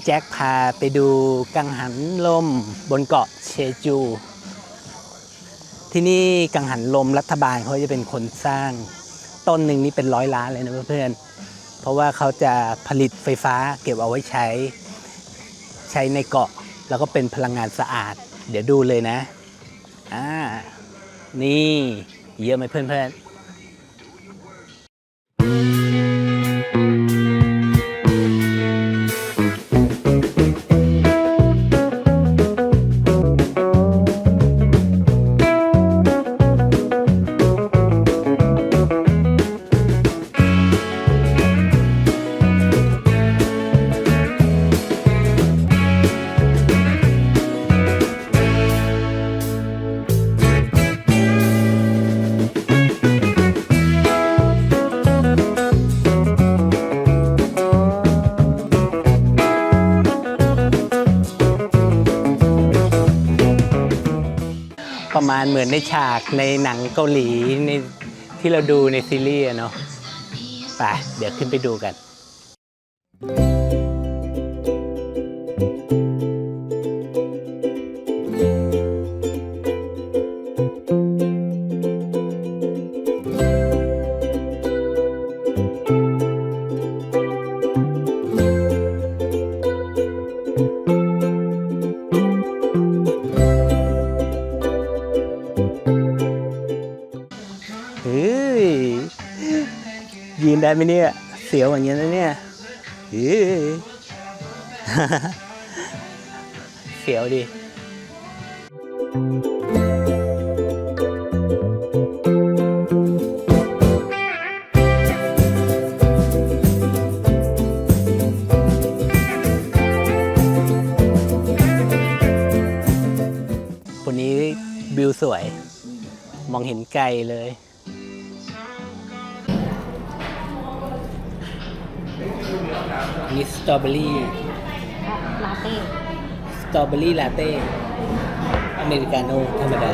พี่แจ็คพาไปดูกังหันลมบนเกาะเชจู ที่นี่กังหันลมรัฐบาลเขาจะเป็นคนสร้าง ต้นหนึ่งนี่เป็นร้อยล้านเลยนะเพื่อนๆเพราะว่าเขาจะผลิตไฟฟ้าเก็บเอาไว้ใช้ใช้ในเกาะแล้วก็เป็นพลังงานสะอาด เดี๋ยวดูเลยนะอ่านี่เยอะไหมเพื่อนๆ ประมาณเหมือนในฉากในหนังเกาหลีในที่เราดูในซีรีส์เนาะไปเดี๋ยวขึ้นไปดูกันเยืนได้ไหมเนี่ย เสียวอย่างเงี้ยนะเนี่ยเฮ้เสียวดิวันนี้วิวสวย มองเห็นไกลเลย อันนี้สตรอเบอรี่ลาเต้สตรอเบอรี่ลาเต้อเมริกาโน่ธรรมดา